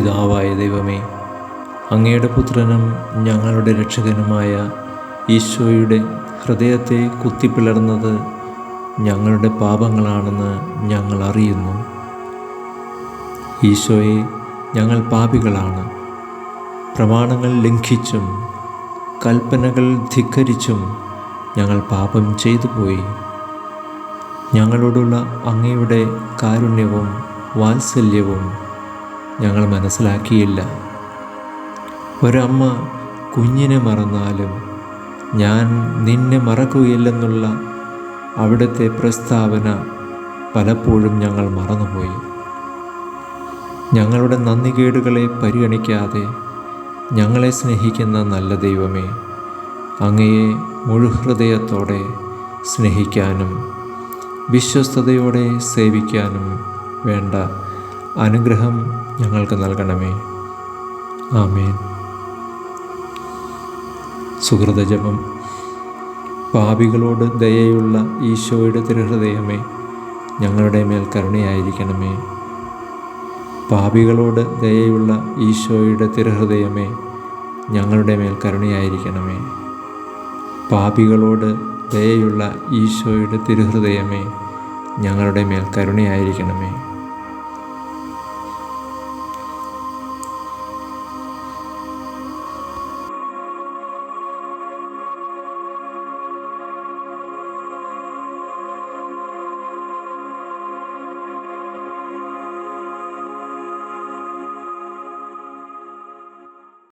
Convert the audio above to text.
പിതാവായ ദൈവമേ അങ്ങയുടെ പുത്രനും ഞങ്ങളുടെ രക്ഷകനുമായ ഈശോയുടെ ഹൃദയത്തെ കുത്തിപ്പിളർന്നത് ഞങ്ങളുടെ പാപങ്ങളാണെന്ന് ഞങ്ങൾ അറിയുന്നു. ഈശോയെ ഞങ്ങൾ പാപികളാണ്. പ്രമാണങ്ങൾ ലംഘിച്ചും കൽപ്പനകൾ ധിക്കരിച്ചും ഞങ്ങൾ പാപം ചെയ്തു പോയി. ഞങ്ങളോടുള്ള അങ്ങയുടെ കാരുണ്യവും വാത്സല്യവും ഞങ്ങൾ മനസ്സിലാക്കിയില്ല. ഒരമ്മ കുഞ്ഞിനെ മറന്നാലും ഞാൻ നിന്നെ മറക്കുകയില്ലെന്നുള്ള അവിടുത്തെ പ്രസ്താവന പലപ്പോഴും ഞങ്ങൾ മറന്നുപോയി. ഞങ്ങളുടെ നന്ദികേടുകളെ പരിഗണിക്കാതെ ഞങ്ങളെ സ്നേഹിക്കുന്ന നല്ല ദൈവമേ അങ്ങയെ മുഴുഹൃദയത്തോടെ സ്നേഹിക്കാനും വിശ്വസ്തയോടെ സേവിക്കാനും വേണ്ട അനുഗ്രഹം ഞങ്ങൾക്ക് നൽകണമേ. ആമേൻ. സുഹൃതജപം പാപികളോട് ദയയുള്ള ഈശോയുടെ തിരുഹൃദയമേ ഞങ്ങളുടെ മേൽ കരുണയായിരിക്കണമേ. പാപികളോട് ദയയുള്ള ഈശോയുടെ തിരുഹൃദയമേ ഞങ്ങളുടെ മേൽ കരുണയായിരിക്കണമേ. പാപികളോട് ദയയുള്ള ഈശോയുടെ തിരുഹൃദയമേ ഞങ്ങളുടെ മേൽ കരുണയായിരിക്കണമേ.